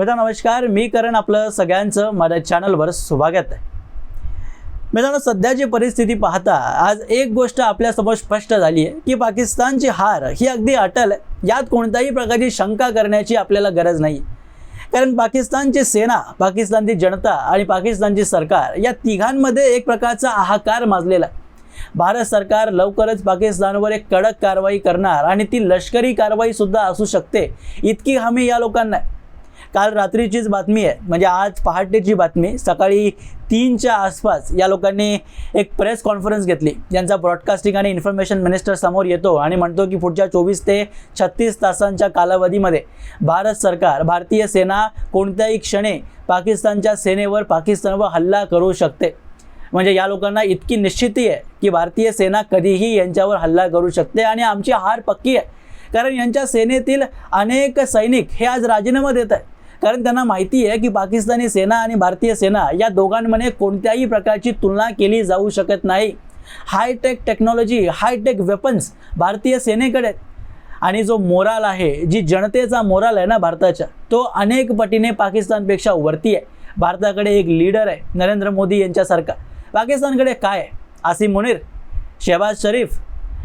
मित्रांनो नमस्कार. मी करण आपलं सगळ्यांचं माझ्या चॅनलवर स्वागत आहे. मित्रांनो सध्याची परिस्थिती पाहता आज एक गोष्ट आपल्यासमोर स्पष्ट झाली आहे की पाकिस्तानची हार ही अगदी अटल आहे. यात कोणत्याही प्रकारची शंका करण्याची आपल्याला गरज नाही. कारण पाकिस्तानची सेना पाकिस्तानची जनता आणि पाकिस्तानची सरकार या तिघांमध्ये एक प्रकारचा हाहाकार माजलेला आहे. भारत सरकार लवकरच पाकिस्तानवर एक कडक कारवाई करणार आणि ती लष्करी कारवाईसुद्धा असू शकते इतकी हमी या लोकांना आहे. काल रात्रीचीच बातमी आहे. म्हणजे आज पहाटेची बातमी. सकाळी तीनच्या आसपास या लोकांनी एक प्रेस कॉन्फरन्स घेतली. ज्यांचा ब्रॉडकास्टिंग आणि इन्फॉर्मेशन मिनिस्टर समोर येतो आणि म्हणतो की पुढच्या चोवीस ते छत्तीस तासांच्या कालावधीमध्ये भारत सरकार भारतीय सेना कोणत्याही क्षणी पाकिस्तानच्या सेनेवर पाकिस्तानवर हल्ला करू शकते. म्हणजे या लोकांना इतकी निश्चिती आहे की भारतीय सेना कधीही यांच्यावर हल्ला करू शकते आणि आमची हार पक्की आहे. कारण यांच्या सेनेतील अनेक सैनिक हे आज राजीनामा देत आहे कारण त्यांना माहिती आहे की पाकिस्तानी सेना आणि भारतीय सेना या दोघांमध्ये कोणत्याही प्रकारची तुलना केली जाऊ शकत नाही. हायटेक टेक्नॉलॉजी हायटेक वेपन्स भारतीय सेनेकडे आणि जो मोराल आहे जी जनतेचा मोराल आहे ना भारताच्या तो अनेक पटीने पाकिस्तानपेक्षा वरती आहे. भारताकडे एक लीडर आहे नरेंद्र मोदी यांच्यासारखा. पाकिस्तानकडे काय आहे? आसिम मुनीर शहबाज शरीफ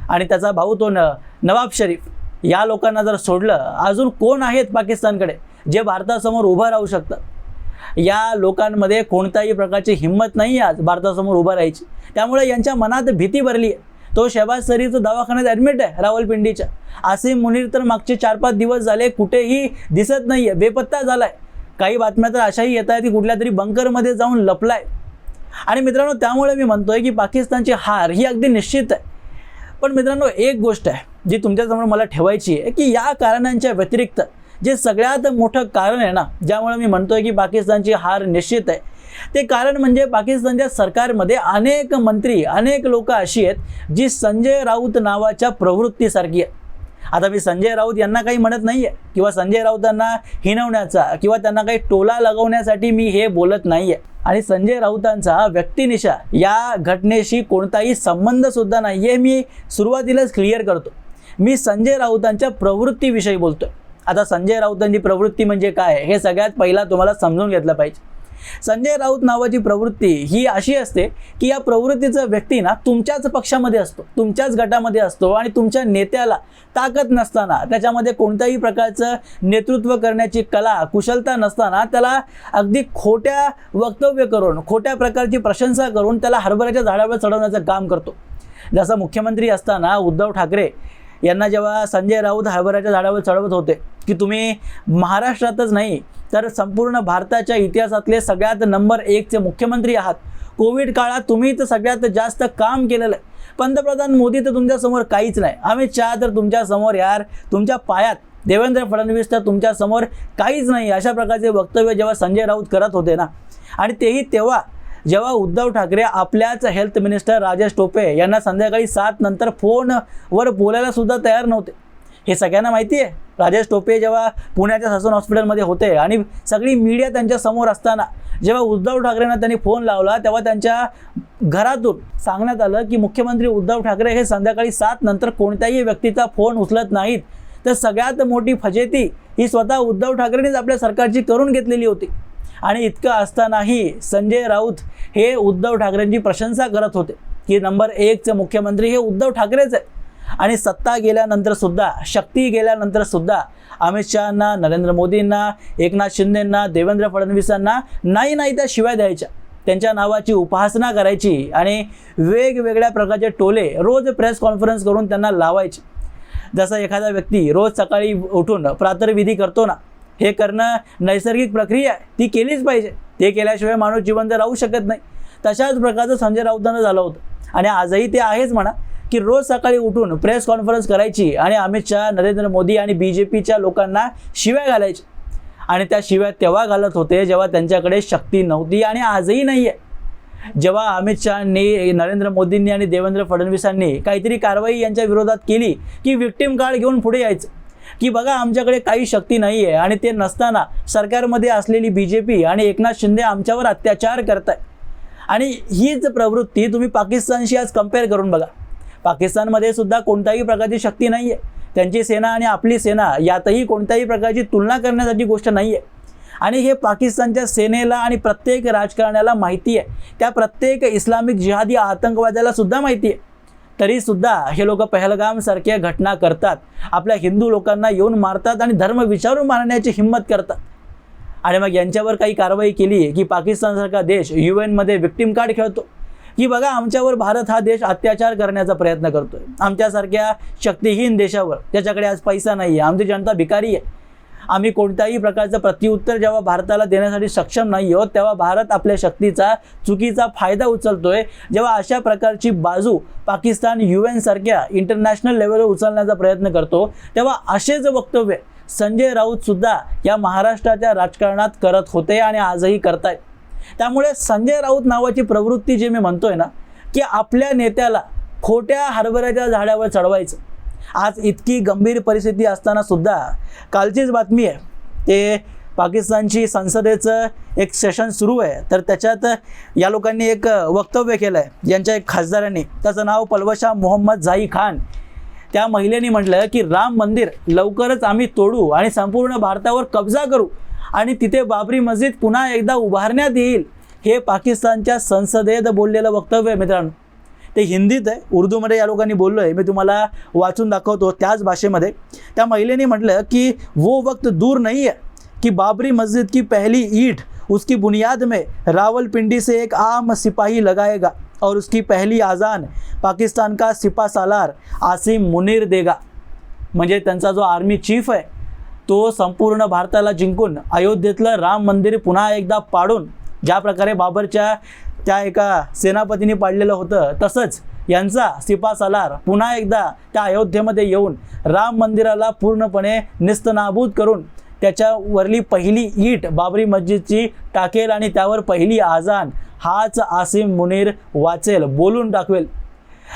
आणि त्याचा भाऊ तो न नवाब शरीफ. या लोकांना जर सोडलं अजून कोण आहेत पाकिस्तानकडे जे भारतासमोर उभं राहू शकतं या लोकांमध्ये कोणत्याही प्रकारची हिंमत नाही आहे आज भारतासमोर उभं राहायची. त्यामुळे यांच्या मनात भीती भरली आहे तो शहबाज सरीचं दवाखान्यात ॲडमिट आहे रावलपिंडीच्या. आसिम मुनीर तर मागचे चार पाच दिवस झाले कुठेही दिसत नाही आहे बेपत्ता झाला आहे काही बातम्या तर अशाही येत आहेत की कुठल्या तरी बंकरमध्ये जाऊन लपलाय. आणि मित्रांनो त्यामुळे मी म्हणतोय की पाकिस्तानची हार ही अगदी निश्चित आहे. पण मित्रांनो एक गोष्ट आहे जी तुमच्यासमोर मला ठेवायची आहे की या कारणांच्या व्यतिरिक्त जे सगळ्यात मोठं कारण आहे ना ज्यामुळे मी म्हणतोय की पाकिस्तानची हार निश्चित आहे ते कारण म्हणजे पाकिस्तानच्या सरकारमध्ये अनेक मंत्री अनेक लोक अशी आहेत जी संजय राऊत नावाच्या प्रवृत्तीसारखी आहे आता मी संजय राऊत यांना काही म्हणत नाही आहे किंवा संजय राऊतांना हिणवण्याचा किंवा त्यांना काही टोला लगवण्यासाठी मी हे बोलत नाही आहे आणि संजय राऊतांचा व्यक्तिनिशा या घटनेशी कोणताही संबंधसुद्धा नाही आहे मी सुरुवातीलाच क्लिअर करतो. मी संजय राऊतांच्या प्रवृत्तीविषयी बोलतोय. आता संजय राऊतांची प्रवृत्ती म्हणजे काय? हे सगळ्यात पहिला तुम्हाला समजून घेतलं पाहिजे. संजय राऊत नावाची प्रवृत्ती ही अशी असते की या प्रवृत्तीचा व्यक्ती ना तुमच्याच पक्षामध्ये असतो तुमच्याच गटामध्ये असतो आणि तुमच्या नेत्याला ताकद नसताना त्याच्यामध्ये कोणत्याही प्रकारचं नेतृत्व करण्याची कला कुशलता नसताना त्याला अगदी खोट्या वक्तव्य करून खोट्या प्रकारची प्रशंसा करून त्याला हरभऱ्याच्या झाडावर चढवण्याचं काम करतो. जसं मुख्यमंत्री असताना उद्धव ठाकरे यांना जेव्हा संजय राऊत हरभऱ्याच्या झाडावर चढवत होते की तुम्ही महाराष्ट्रातच नाही तर संपूर्ण भारताच्या इतिहासातले सगळ्यात नंबर एकचे मुख्यमंत्री आहात. कोविड काळात तुम्ही तर सगळ्यात जास्त काम केलेलं आहे. पंतप्रधान मोदी तर तुमच्यासमोर काहीच नाही. आम्ही चहा तर तुमच्यासमोर यार तुमच्या पायात. देवेंद्र फडणवीस तर तुमच्यासमोर काहीच नाही अशा प्रकारचे वक्तव्य जेव्हा संजय राऊत करत होते ना. आणि तेही तेव्हा. जेव्हा उद्धव ठाकरे आपल्याच हेल्थ मिनिस्टर राजेश टोपे यांना संध्याकाळी सात नंतर फोनवर बोलायला सुद्धा तयार नव्हते. हे सगळ्यांना माहिती आहे. राजेश टोपे जेव्हा पुण्याच्या ससून हॉस्पिटलमध्ये होते आणि सगळी मीडिया त्यांच्यासमोर असताना जेव्हा उद्धव ठाकरेंना त्यांनी फोन लावला तेव्हा त्यांच्या घरातून सांगण्यात आलं की मुख्यमंत्री उद्धव ठाकरे हे संध्याकाळी सात नंतर कोणत्याही व्यक्तीचा फोन उचलत नाहीत. तर सगळ्यात मोठी फजेती ही स्वतः उद्धव ठाकरेंनीच आपल्या सरकारची करून घेतलेली होती. आणि इतकं असतानाही संजय राऊत हे उद्धव ठाकरेंची प्रशंसा करत होते की नंबर एकचे मुख्यमंत्री हे उद्धव ठाकरेच आहे आणि सत्ता गेल्यानंतर सुद्धा शक्ती गेल्यानंतर सुद्धा अमित शहांना नरेंद्र मोदींना एकनाथ शिंदेंना देवेंद्र फडणवीसांना नाही नाही त्या शिवाय द्यायच्या. त्यांच्या नावाची उपासना करायची आणि वेगवेगळ्या प्रकारचे टोले रोज प्रेस कॉन्फरन्स करून त्यांना लावायचे. जसा एखादा व्यक्ती रोज सकाळी उठून प्रातर्विधी करतो ना हे करणं नैसर्गिक प्रक्रिया आहे. ती केलीच पाहिजे. ते केल्याशिवाय माणूस जिवंत राहू शकत नाही. तशाच प्रकारचं संजय राऊतांना झालं होतं. आणि आजही ते आहेच म्हणा की रोज सकाळी उठून प्रेस कॉन्फरन्स करायची आणि अमित शहा नरेंद्र मोदी आणि बी जे पीच्या लोकांना शिव्या घालायची. आणि त्या शिव्या तेव्हा घालत होते जेव्हा त्यांच्याकडे शक्ती नव्हती आणि आजही नाही आहे जेव्हा अमित शहानी नरेंद्र मोदींनी आणि देवेंद्र फडणवीसांनी काहीतरी कारवाई यांच्या विरोधात केली की विक्टीम कार्ड घेऊन पुढे यायचं. की बघा आमच्याकडे काही शक्ती नाही आहे आणि ते नसताना सरकारमध्ये असलेली बी जे पी आणि एकनाथ शिंदे आमच्यावर अत्याचार करत आहे आणि हीच प्रवृत्ती तुम्ही पाकिस्तानशी आज कंपेअर करून बघा. पाकिस्तानमध्ये सुद्धा कोणत्याही प्रकारची शक्ती नाही आहे त्यांची सेना आणि आपली सेना यातही कोणत्याही प्रकारची तुलना करण्यासाठी गोष्ट नाही आहे आणि हे पाकिस्तानच्या सेनेला आणि प्रत्येक राजकारण्याला माहिती आहे त्या प्रत्येक इस्लामिक जिहादी आतंकवाद्याला सुद्धा माहिती आहे तरीसुद्धा हे लोक पहलगामसारख्या घटना करतात. आपल्या हिंदू लोकांना येऊन मारतात आणि धर्म विचारून मारण्याची हिंमत करतात. आणि मग यांच्यावर काही कारवाई केली की पाकिस्तानसारखा देश यू एनमध्ये विक्टीम कार्ड खेळतो? की बघा आमच्यावर भारत हा देश अत्याचार करण्याचा प्रयत्न करतोय. आमच्यासारख्या शक्तिहीन देशावर त्याच्याकडे आज पैसा नाही आहे आमची जनता भिकारी आहे. आम्ही कोणत्याही प्रकारचं प्रत्युत्तर जेव्हा भारताला देण्यासाठी सक्षम नाही आहोत तेव्हा भारत आपल्या शक्तीचा चुकीचा फायदा उचलतोय. जेव्हा अशा प्रकारची बाजू पाकिस्तान यू एनसारख्या इंटरनॅशनल लेवलवर उचलण्याचा प्रयत्न करतो तेव्हा असेच वक्तव्य संजय राऊत सुद्धा या महाराष्ट्राच्या राजकारणात करत होते आणि आजही करतायत. त्यामुळे संजय राऊत नावाची प्रवृत्ती जी मी म्हणतोय ना की आपल्या नेत्याला खोट्या हरभऱ्याच्या झाडावर चढवायचं. आज इतकी गंभीर परिस्थिती असताना सुद्धा कालचीच बातमी आहे. ते पाकिस्तानची संसदेचं एक सेशन सुरू आहे. तर त्याच्यात या लोकांनी एक वक्तव्य केलं आहे यांच्या एक खासदारांनी. त्याचं नाव पलवशा मोहम्मद झाई खान. त्या महिलेने म्हटलं की राम मंदिर लवकरच आम्ही तोडू आणि संपूर्ण भारतावर कब्जा करू आणि तिथे बाबरी मस्जिद पुन्हा एकदा उभारण्यात येईल. हे पाकिस्तानच्या संसदेत बोललेलं वक्तव्य आहे मित्रांनो. ते हिंदीत आहे. उर्दूमध्ये या लोकांनी बोललो आहे मी तुम्हाला वाचून दाखवतो त्याच भाषेमध्ये. त्या महिलेने म्हटलं की वो वक्त दूर नाही आहे कि बाबरी मस्जिद की पहली ईट उसकी बुनियाद में रावलपिंडी से एक आम सिपाही लगाएगा और उसकी पहली आज़ान पाकिस्तान का सिपा सालार आसिम मुनीर देगा। म्हणजे त्यांचा जो आर्मी चीफ आहे तो संपूर्ण भारताला जिंकून अयोध्येतलं राम मंदिर पुन्हा एकदा पाडून ज्या प्रकारे बाबरच्या त्या एका सेनापतीने पाडलेलं होतं. तसंच यांचा सिपा सलार पुन्हा एकदा त्या अयोध्येमध्ये येऊन राम मंदिराला पूर्णपणे निस्तनाबूत करून त्याच्यावरली पहिली ईट बाबरी मस्जिदची टाकेल आणि त्यावर पहिली आजान हाच आसिम मुनीर वाचेल बोलून टाकवेल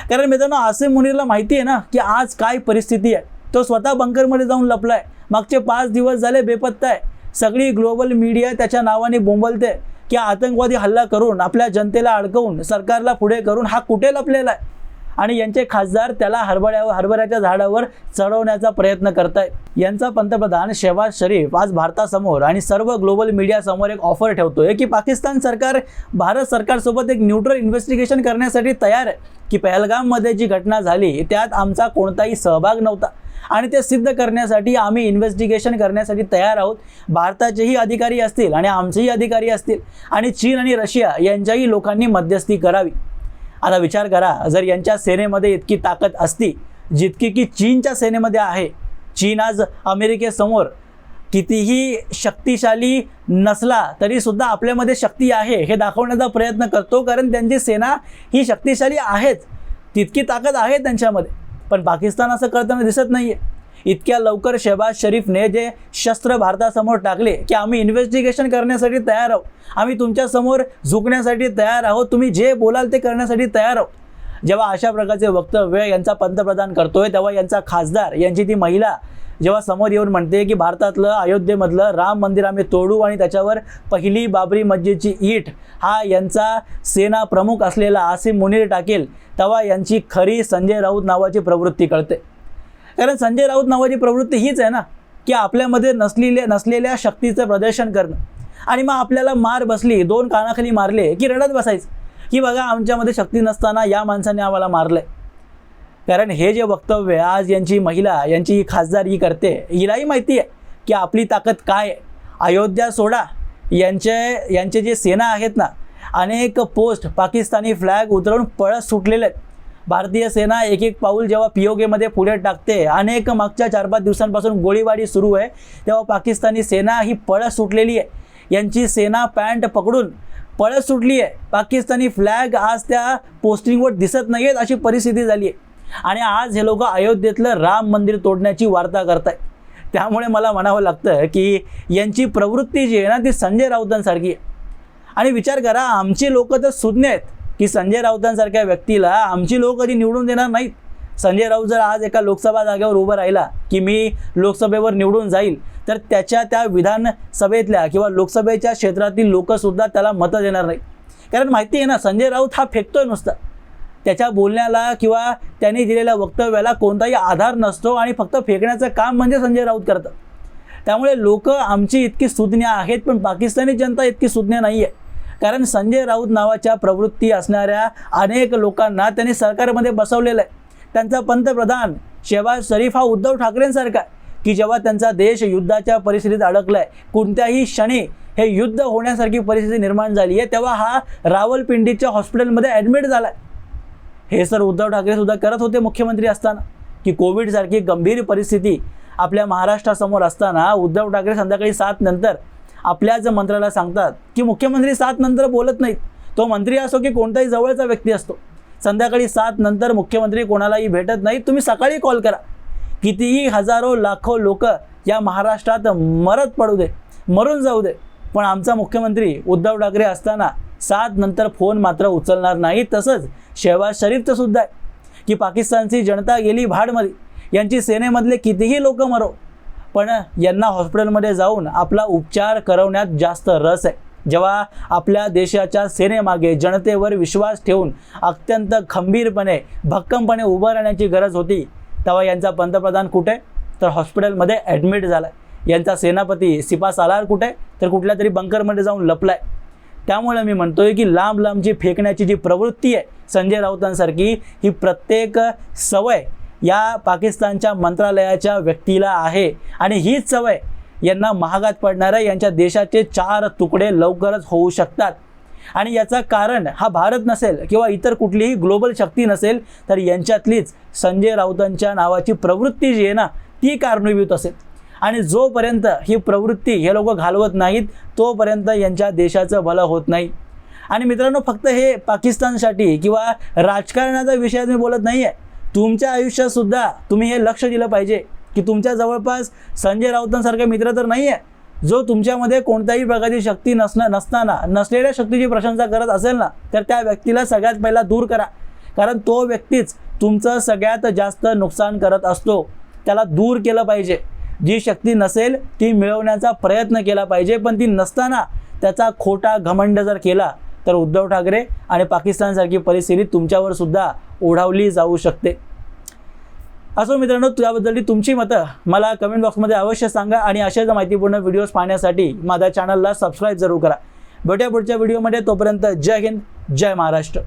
कारण मित्रांनो आसिम मुनीरला माहिती आहे ना की आज काय परिस्थिती आहे. तो स्वतः बंकरमध्ये जाऊन लपलाय. मागचे पाच दिवस झाले बेपत्ता आहे. सगळी ग्लोबल मीडिया त्याच्या नावाने बोंबलते. की आतंकवादी हल्ला करून आपल्या जनतेला अडकवून सरकारला पुढे करून हा कुठे लपलेला आहे? आणि यांचे खासदार त्याला हरभऱ्यावर हरभऱ्याच्या झाडावर चढवण्याचा प्रयत्न करत आहे यांचा पंतप्रधान शेहबाज शरीफ आज भारतासमोर आणि सर्व ग्लोबल मीडियासमोर एक ऑफर ठेवतोय की पाकिस्तान सरकार भारत सरकारसोबत एक न्यूट्रल इन्व्हेस्टिगेशन करण्यासाठी तयार आहे की पहलगाममध्ये जी घटना झाली त्यात आमचा कोणताही सहभाग नव्हता. आणि ते सिद्ध करण्यासाठी आम्ही इन्व्हेस्टिगेशन करण्यासाठी तयार आहोत. भारताचेही अधिकारी असतील आणि आमचेही अधिकारी असतील. आणि चीन आणि रशिया यांच्याही लोकांनी मध्यस्थी करावी. आता विचार करा जर यांच्या सेनेमध्ये इतकी ताकद असती जितकी की चीनच्या सेनेमध्ये आहे चीन आज अमेरिकेसमोर कितीही शक्तिशाली नसला तरीसुद्धा आपल्यामध्ये शक्ती आहे हे दाखवण्याचा प्रयत्न करतो कारण त्यांची सेना ही शक्तिशाली आहेच. तितकी ताकद आहे त्यांच्यामध्ये. पण पाकिस्तान असं करताना दिसत नाही आहे इतक्या लवकर शहबाज शरीफने जे शस्त्र भारतासमोर टाकले की आम्ही इन्व्हेस्टिगेशन करण्यासाठी तयार आहोत. आम्ही तुमच्यासमोर झुकण्यासाठी तयार आहोत. तुम्ही जे बोलाल ते करण्यासाठी तयार आहोत. जेव्हा अशा प्रकारचे वक्तव्य यांचा पंतप्रधान करतोय तेव्हा यांचा खासदार यांची ती महिला जेव्हा समोर येऊन म्हणते की भारतातलं अयोध्येमधलं राम मंदिर आम्ही तोडू आणि त्याच्यावर पहिली बाबरी मस्जिदची ईट हा यांचा सेना प्रमुख असलेला आसिम मुनीर टाकेल तेव्हा यांची खरी संजय राऊत नावाची प्रवृत्ती कळते. कारण संजय राऊत नावाची प्रवृत्ती हीच आहे ना की आपल्यामध्ये नसलेल्या नसलेल्या शक्तीचं प्रदर्शन करणं. आणि मग आपल्याला मार बसली दोन कानाखाली मारले की रडत बसायचं. की बघा आमच्यामध्ये शक्ती नसताना या माणसाने आम्हाला मारलं कारण हे जे वक्तव्य आज यांची महिला यांची ही खासदार ही करते हिलाही माहिती आहे की आपली ताकद काय अयोध्या सोडा यांचे यांचे जे सेना आहेत ना अनेक पोस्ट पाकिस्तानी फ्लॅग उतरवून पळत सुटलेले आहेत. भारतीय सेना एक एक पाऊल जेव्हा पी ओ केमध्ये पुढे टाकते अनेक मागच्या चार पाच दिवसांपासून गोळीबारी सुरू आहे तेव्हा पाकिस्तानी सेना ही पळस सुटलेली आहे. यांची सेना पॅन्ट पकडून पळस सुटली आहे. पाकिस्तानी फ्लॅग आज त्या पोस्टिंगवर दिसत नाही आहेत अशी परिस्थिती झाली आहे. आणि आज हे लोक अयोध्येतलं राम मंदिर तोडण्याची वार्ता करतायत. त्यामुळे मला म्हणावं लागतं की यांची प्रवृत्ती जी आहे ना ती संजय राऊतांसारखी आहे. आणि विचार करा आमची लोक तर सुज्ञ आहेत. की संजय राऊतांसारख्या व्यक्तीला आमची लोक कधी निवडून देणार नाहीत. संजय राऊत जर आज एका लोकसभा जागेवर उभं राहिला की मी लोकसभेवर निवडून जाईल तर त्याच्या त्या विधानसभेतल्या किंवा लोकसभेच्या क्षेत्रातील लोकसुद्धा त्याला मतं देणार नाही कारण माहिती आहे ना संजय राऊत हा फेकतोय नुसता. त्याच्या बोलण्याला किंवा त्यांनी दिलेल्या वक्तव्याला कोणताही आधार नसतो आणि फक्त फेकण्याचं काम म्हणजे संजय राऊत करतात. त्यामुळे लोक आमची इतकी सुज्ञ आहेत पण पाकिस्तानी जनता इतकी सुज्ञ नाही आहे कारण संजय राऊत नावाच्या प्रवृत्ती असणाऱ्या अनेक लोकांना त्यांनी सरकारमध्ये बसवलेलं आहे. त्यांचा पंतप्रधान शेहबाज शरीफ हा उद्धव ठाकरेंसारखा आहे की जेव्हा त्यांचा देश युद्धाच्या परिस्थितीत अडकलाय कोणत्याही क्षणी हे युद्ध होण्यासारखी परिस्थिती निर्माण झाली आहे तेव्हा हा रावलपिंडीच्या हॉस्पिटलमध्ये ॲडमिट झाला आहे हे सर उद्धव ठाकरे सुद्धा करत होते मुख्यमंत्री असताना की कोविडसारखी गंभीर परिस्थिती आपल्या महाराष्ट्रासमोर असताना उद्धव ठाकरे संध्याकाळी सात नंतर आपल्याच मंत्र्याला सांगतात की मुख्यमंत्री सात नंतर बोलत नाहीत. तो मंत्री असो की कोणताही जवळचा व्यक्ती असतो. संध्याकाळी सात नंतर मुख्यमंत्री कोणालाही भेटत नाहीत. तुम्ही सकाळी कॉल करा. कितीही हजारो लाखो लोक या महाराष्ट्रात मरत पडू दे मरून जाऊ दे. पण आमचा मुख्यमंत्री उद्धव ठाकरे असताना सात नंतर फोन मात्र उचलणार नाही. तसंच शेहबाज शरीफचं सुद्धा आहे. की पाकिस्तानची जनता गेली भाडमध्ये यांची सेनेमधले कितीही लोक मरो. पण यांना हॉस्पिटलमध्ये जाऊन आपला उपचार करवण्यात जास्त रस आहे. जेव्हा आपल्या देशाच्या सेनेमागे जनतेवर विश्वास ठेवून अत्यंत खंबीरपणे भक्कमपणे उभं राहण्याची गरज होती तेव्हा यांचा पंतप्रधान कुठे? तर हॉस्पिटलमध्ये ॲडमिट झाला यांचा सेनापती सिपा सालार कुठे? तर कुठल्या तरी बंकरमध्ये जाऊन लपलाय. त्यामुळे मी म्हणतोय की लांब लांबची फेकण्याची जी प्रवृत्ती आहे संजय राऊतांसारखी ही प्रत्येक सवय या पाकिस्तानच्या मंत्रालयाच्या व्यक्तीला आहे. आणि हीच सवय यांना महागात पडणाऱ्या यांच्या देशाचे चार तुकडे लवकरच होऊ शकतात. आणि याचं कारण हा भारत नसेल किंवा इतर कुठलीही ग्लोबल शक्ती नसेल तर यांच्यातलीच संजय राऊतांच्या नावाची प्रवृत्ती जी आहे ना ती कारणीभूत असेल. आणि जोपर्यंत ही प्रवृत्ती हे लोक घालवत नाहीत तोपर्यंत यांच्या देशाचं भलं होत नाही. आणि मित्रांनो फक्त हे पाकिस्तानसाठी किंवा राजकारणाचा विषय मी बोलत नाही आहे तुमच्या आयुष्यात सुद्धा तुम्ही हे लक्ष दिलं पाहिजे की तुमच्या जवळपास संजय राऊतांसारखे मित्र तर नाही आहे जो तुमच्यामध्ये कोणत्याही प्रकारची शक्ती नसणं नसताना नसलेल्या शक्तीची प्रशंसा करत असेल ना तर त्या व्यक्तीला सगळ्यात पहिला दूर करा. कारण तो व्यक्तीच तुमचं सगळ्यात जास्त नुकसान करत असतो. त्याला दूर केलं पाहिजे. जी शक्ती नसेल ती मिळवण्याचा प्रयत्न केला पाहिजे पण ती नसताना त्याचा खोटा घमंड जर केला तर उद्धव ठाकरे आणि पाकिस्तानसारखी परिस्थिती तुमच्यावर सुद्धा ओढावली जाऊ शकते. असो मित्रांनो त्याबद्दलची तुमची मतं मला कमेंट बॉक्समध्ये अवश्य सांगा आणि अशाच माहितीपूर्ण व्हिडिओज पाहण्यासाठी माझ्या चॅनलला सबस्क्राईब जरूर करा. भेटूया पुढच्या व्हिडिओमध्ये तोपर्यंत जय हिंद जय महाराष्ट्र.